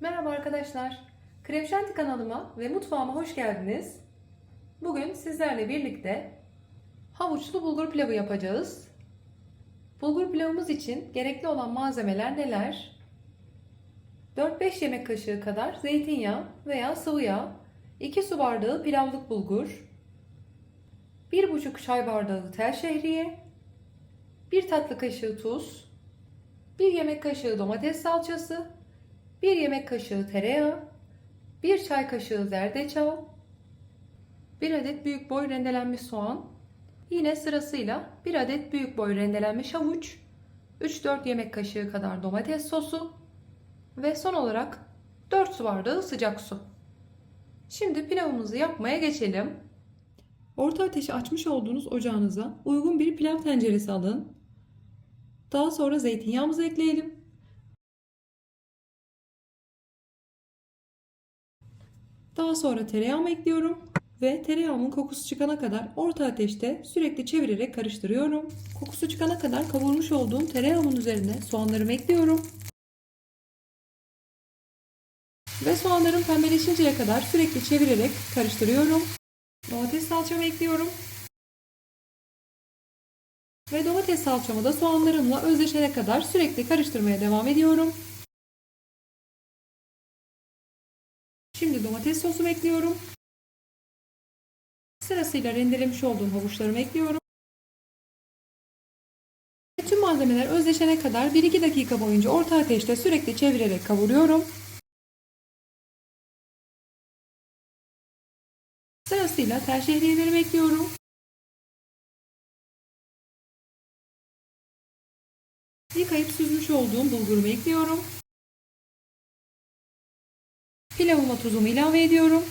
Merhaba arkadaşlar. Krem Şanti kanalıma ve mutfağıma hoş geldiniz. Bugün sizlerle birlikte havuçlu bulgur pilavı yapacağız. Bulgur pilavımız için gerekli olan malzemeler neler? 4-5 yemek kaşığı kadar zeytinyağı veya sıvı yağ, 2 su bardağı pilavlık bulgur, 1,5 çay bardağı tel şehriye, 1 tatlı kaşığı tuz, 1 yemek kaşığı domates salçası, 1 yemek kaşığı tereyağı, 1 çay kaşığı zerdeçal, 1 adet büyük boy rendelenmiş soğan, yine sırasıyla 1 adet büyük boy rendelenmiş havuç, 3-4 yemek kaşığı kadar domates sosu ve son olarak 4 su bardağı sıcak su. Şimdi pilavımızı yapmaya geçelim. Orta ateşi açmış olduğunuz ocağınıza uygun bir pilav tenceresi alın. Daha sonra zeytinyağımızı ekleyelim. Daha sonra tereyağımı ekliyorum ve tereyağımın kokusu çıkana kadar orta ateşte sürekli çevirerek karıştırıyorum. Kokusu çıkana kadar kavurmuş olduğum tereyağımın üzerine soğanlarımı ekliyorum. Ve soğanlarım pembeleşinceye kadar sürekli çevirerek karıştırıyorum. Domates salçamı ekliyorum. Ve domates salçamı da soğanlarımla özleşene kadar sürekli karıştırmaya devam ediyorum. Şimdi domates sosumu ekliyorum. Sırasıyla rendelemiş olduğum havuçlarımı ekliyorum. Tüm malzemeler özleşene kadar 1-2 dakika boyunca orta ateşte sürekli çevirerek kavuruyorum. Sırasıyla tel şehriyelerimi ekliyorum. Yıkayıp süzmüş olduğum bulgurumu ekliyorum. Pilavıma tuzumu ilave ediyorum.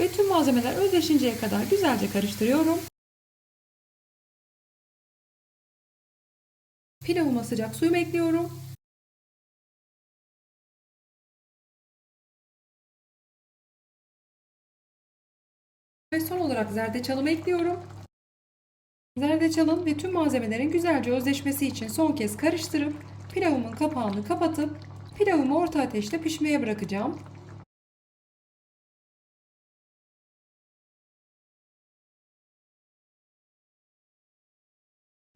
Ve tüm malzemeler özleşinceye kadar güzelce karıştırıyorum. Pilavıma sıcak suyumu ekliyorum. Ve son olarak zerdeçalımı ekliyorum. Zerdeçalın ve tüm malzemelerin güzelce özleşmesi için son kez karıştırıp pilavımın kapağını kapatıp pilavımı orta ateşte pişmeye bırakacağım.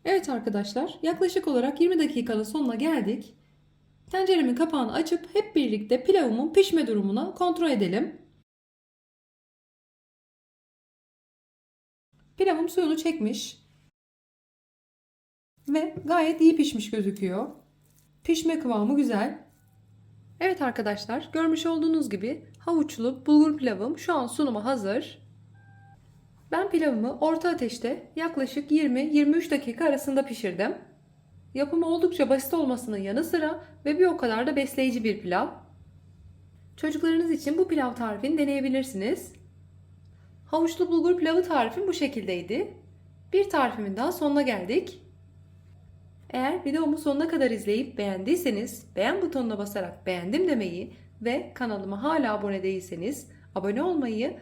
Evet arkadaşlar, yaklaşık olarak 20 dakikanın sonuna geldik. Tenceremin kapağını açıp hep birlikte pilavımın pişme durumuna kontrol edelim. Pilavım suyunu çekmiş. Ve gayet iyi pişmiş gözüküyor. Pişme kıvamı güzel. Evet arkadaşlar görmüş olduğunuz gibi havuçlu bulgur pilavım şu an sunuma hazır. Ben pilavımı orta ateşte yaklaşık 20-23 dakika arasında pişirdim. Yapımı oldukça basit olmasının yanı sıra ve bir o kadar da besleyici bir pilav. Çocuklarınız için bu pilav tarifini deneyebilirsiniz. Havuçlu bulgur pilavı tarifim bu şekildeydi. Bir tarifimin daha sonuna geldik. Eğer videomu sonuna kadar izleyip beğendiyseniz beğen butonuna basarak beğendim demeyi ve kanalıma hala abone değilseniz abone olmayı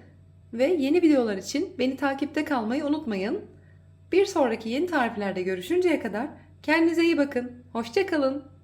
ve yeni videolar için beni takipte kalmayı unutmayın. Bir sonraki yeni tariflerde görüşünceye kadar kendinize iyi bakın. Hoşçakalın.